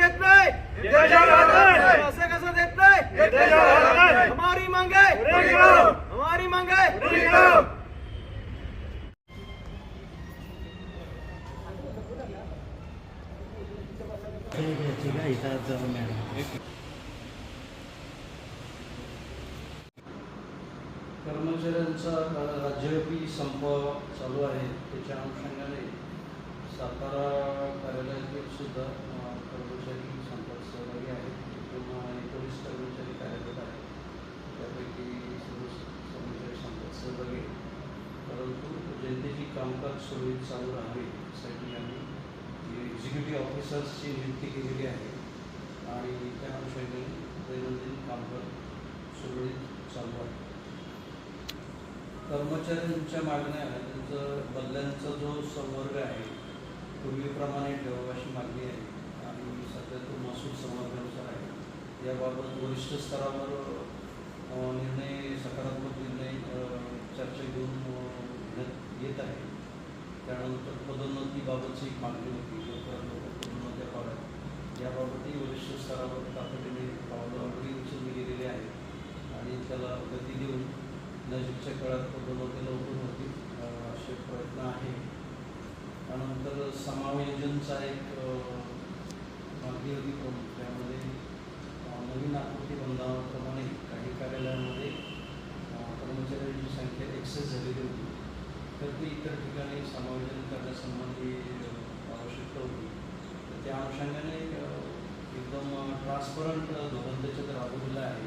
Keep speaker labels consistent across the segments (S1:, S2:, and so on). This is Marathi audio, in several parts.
S1: देत नाही. असं कसं देत नाही? हमारी मांगे हमारी मांगे
S2: कर्मचाऱ्यांचा राज्यव्यापी संप चालू आहे. त्याच्या अनुषंगाने सातारा कार्यालयातील सुद्धा कर्मचारी संपर्क सहभागी आहेत. किंवा एकोणीस कर्मचारी कार्यरत आहेत. त्यापैकी सर्व कर्मचारी संपर्क सहभागी आहेत. परंतु जनतेची कामकाज सुरळीत चालू राहावे यासाठी आम्ही एक्झिक्युटिव्ह ऑफिसर्सची नियुक्ती केलेली आहे आणि त्या अनुषंगाने दैनंदिन कामकाज सुरळीत चालू आहे. कर्मचाऱ्यांच्या मागण्या त्यांचं बदल्यांचा जो संवर्ग आहे पूर्वीप्रमाणे ठेवावा अशी मागणी आहे आणि सध्या तो महसूल संवर्गानुसार आहे याबाबत वरिष्ठ स्तरावर निर्णय सकारात्मक निर्णय चर्चा घेऊन घेण्यात येत आहे. त्यानंतर पदोन्नतीबाबतची एक मागणी होती लवकरात लवकर पदोन्नत्या व्हाव्यात याबाबतही वरिष्ठ स्तरावर तातडीने पावलं ऑलरेडी उचलली गेलेली आहे आणि त्याला गती देऊन नजीकच्या काळात पदोन्नती लवकर होतील असे प्रयत्न आहे. त्यानंतर समायोजनचा एक मागणी होती प्रमुख. त्यामध्ये अं, नवीन आकृती बंधावाप्रमाणे काही कार्यालयामध्ये अं, कर्मचाऱ्यांची संख्या एक्सेस झालेली होती तर ती इतर ठिकाणी समायोजन करण्यासंबंधी आवश्यकता होती. तर त्या अनुषंगाने एकदम ट्रान्सपरंट धोरण त्याच्यात राबवलेलं आहे.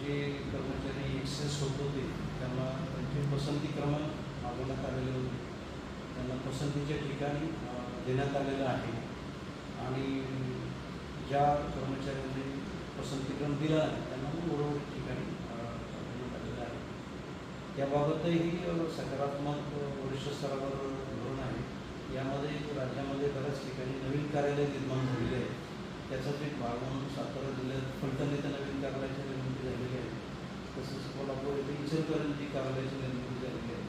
S2: जे कर्मचारी एक्सेस होत होते त्यांना त्यांचे पसंती क्रमांक मागवण्यात आलेले होते. त्यांना पसंतीच्या ठिकाणी देण्यात आलेलं आहे. आणि ज्या कर्मचाऱ्यांनी पसंतीक्रम दिला त्यांना मग ठिकाणी अं, देण्यात आलेलं आहे याबाबतही सकारात्मक वरिष्ठ स्तरावर धोरण आहे. यामध्ये राज्यामध्ये बऱ्याच ठिकाणी नवीन कार्यालय निर्माण झालेले आहे त्याचाच एक भाग म्हणून सातारा जिल्ह्यात फलटण येथे नवीन कार्यालयाची निर्मिती झालेली आहे. तसंच कोल्हापूर येथे इचलकरंजी कार्यालयाची निर्मिती झालेली आहे.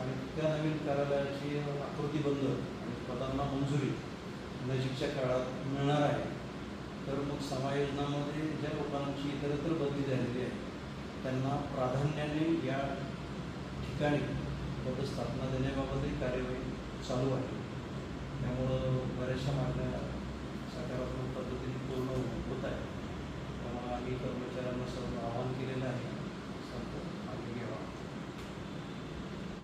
S2: आणि त्या नवीन कार्यालयाची आकृतीबंध आणि पदांना मंजुरी नजीकच्या काळात मिळणार आहे. तर मग समायोजनामध्ये ज्या लोकांची इतरत्र बदली झालेली आहे त्यांना प्राधान्याने या ठिकाणी पदस्थापना देण्याबाबतही कार्यवाही चालू आहे. त्यामुळं